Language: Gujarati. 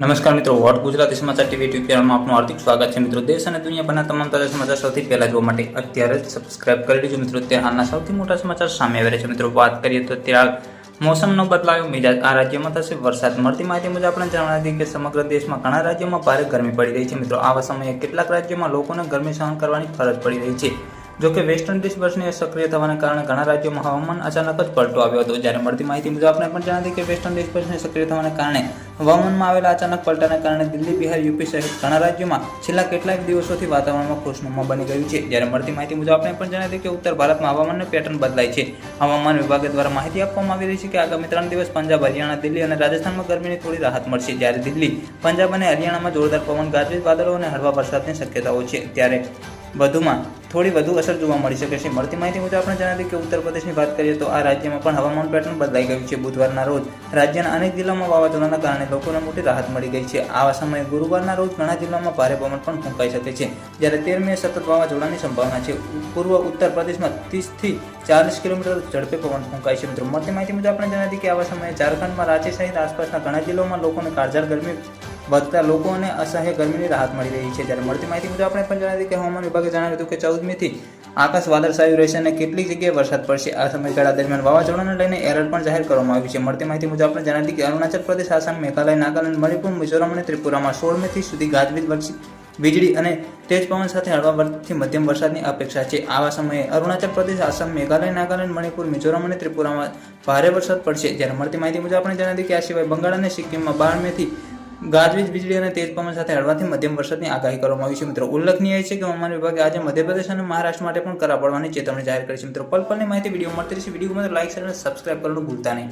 નમસ્કાર મિત્રો, વોટ ગુજરાતી સમાચાર ટીવી યુટ્યુબ ચેનલમાં આપનું હાર્દિક સ્વાગત છે. મિત્રો, દેશ અને દુનિયાભરના તમામ તાજા સમાચાર સૌથી પહેલા જોવા માટે અત્યારે જ સબસ્ક્રાઇબ કરી લેજો. મિત્રો, તે હાલના સૌથી મોટા સમાચાર સામે આવી રહ્યા છે. મિત્રો, વાત કરીએ તો ત્યાં મોસમનો બદલાયો મિજાજ આ રાજ્યમાં થશે. વરસાદ મળતી માહિતી મુજબ આપણે જણાવી દઈએ કે સમગ્ર દેશમાં ઘણા રાજ્યોમાં ભારે ગરમી પડી રહી છે. મિત્રો, આવા સમયે કેટલાક રાજ્યોમાં લોકોને ગરમી સહન કરવાની ફરજ પડી રહી છે. જો કે ઇન્ડિઝ બસની સક્રિય થવાના કારણે ઘણા રાજ્યોમાં હવામાન અચાનક જ પલટો આવ્યો હતો. જ્યારે મળતી માહિતી મુજબ આપણે પણ જણાવી કે વેસ્ટર્ન ડિસ્ટર્બન્સની સક્રિય થવાના કારણે હવામાનમાં આવેલા અચાનક પલટાને કારણે દિલ્હી, બિહાર, યુપી સહિત ઘણા રાજ્યોમાં છેલ્લા કેટલાક દિવસોથી વાતાવરણમાં ખુશનુમા બની ગયું છે. જ્યારે મળતી માહિતી મુજબ આપણે પણ જણાવી કે ઉત્તર ભારતમાં હવામાનની પેટર્ન બદલાય છે. હવામાન વિભાગ દ્વારા માહિતી આપવામાં આવી રહી છે કે આગામી ત્રણ દિવસ પંજાબ, હરિયાણા, દિલ્હી અને રાજસ્થાનમાં ગરમીની થોડી રાહત મળશે. જ્યારે દિલ્હી, પંજાબ અને હરિયાણામાં જોરદાર પવન, ગાજવીજ, વાદળો અને હળવા વરસાદની શક્યતાઓ છે. ત્યારે વધુમાં થોડી વધુ અસર જોવા મળી શકે છે. મળતી માહિતી મુજબ આપણે જણાવી કે ઉત્તર પ્રદેશની વાત કરીએ તો આ રાજ્યમાં પણ હવામાન પેટર્ન બદલાઈ ગયું છે. બુધવારના રોજ રાજ્યના અનેક જિલ્લામાં વાવાઝોડાના કારણે લોકોને મોટી રાહત મળી ગઈ છે. આવા સમયે ગુરુવારના રોજ ઘણા જિલ્લામાં ભારે પવન પણ ફૂંકાઈ શકે છે. જ્યારે તેર મે સતત વાવાઝોડાની સંભાવના છે. પૂર્વ ઉત્તર પ્રદેશમાં ત્રીસથી ચાલીસ કિલોમીટર ઝડપે પવન ફૂંકાય છે. મિત્રો, મળતી માહિતી મુજબ આપણે જણાવી કે આવા સમયે ઝારખંડમાં, રાંચી સહિત આસપાસના ઘણા જિલ્લાઓમાં લોકોને કાળઝાળ ગરમી વધતા લોકોને અસહ્ય ગરમીની રાહત મળી રહી છે. જ્યારે મળતી માહિતી મુજબ આપણે પણ જણાવી કે હવામાન વિભાગે જણાવ્યું હતું કે ચૌદ મેથી આકાશ વાદળછાયું રહેશે અને કેટલીક જગ્યાએ વરસાદ પડશે. આ સમયગાળા દરમિયાન વાવાઝોડાને લઈને એલર્ટ પણ જાહેર કરવામાં આવ્યું છે. મળતી માહિતી મુજબ આપણે જણાવી કે અરુણાચલ પ્રદેશ, આસામ, મેઘાલય, નાગાલેન્ડ, મણિપુર, મિઝોરમ અને ત્રિપુરામાં સોળ મેથી સુધી ગાજવીજ વરસી, વીજળી અને તેજ પવન સાથે હળવા વર્ગથી મધ્યમ વરસાદની અપેક્ષા છે. આવા સમયે અરુણાચલ પ્રદેશ, આસામ, મેઘાલય, નાગાલેન્ડ, મણિપુર, મિઝોરમ અને ત્રિપુરામાં ભારે વરસાદ પડશે. જ્યારે મળતી માહિતી મુજબ આપણે જણાવી કે આ સિવાય બંગાળ અને સિક્કિમમાં બાર મેથી ગાજવીજ, વીજળી અને તેજ પવન સાથે હળવાથી મધ્યમ વરસાદની આગાહી કરવામાં આવી છે. મિત્રો, ઉલ્લેખનીય છે કે હવામાન વિભાગે આજે મધ્યપ્રદેશ અને મહારાષ્ટ્ર માટે પણ કરા પડવાની ચેતવણી જાહેર કરી છે. મિત્રો, પલ પલની માહિતી વીડિયો મળતી રહેશે. વીડિયો માટે શેર અને સબસ્ક્રાઇબ કરવાનું ભૂલતા નહીં.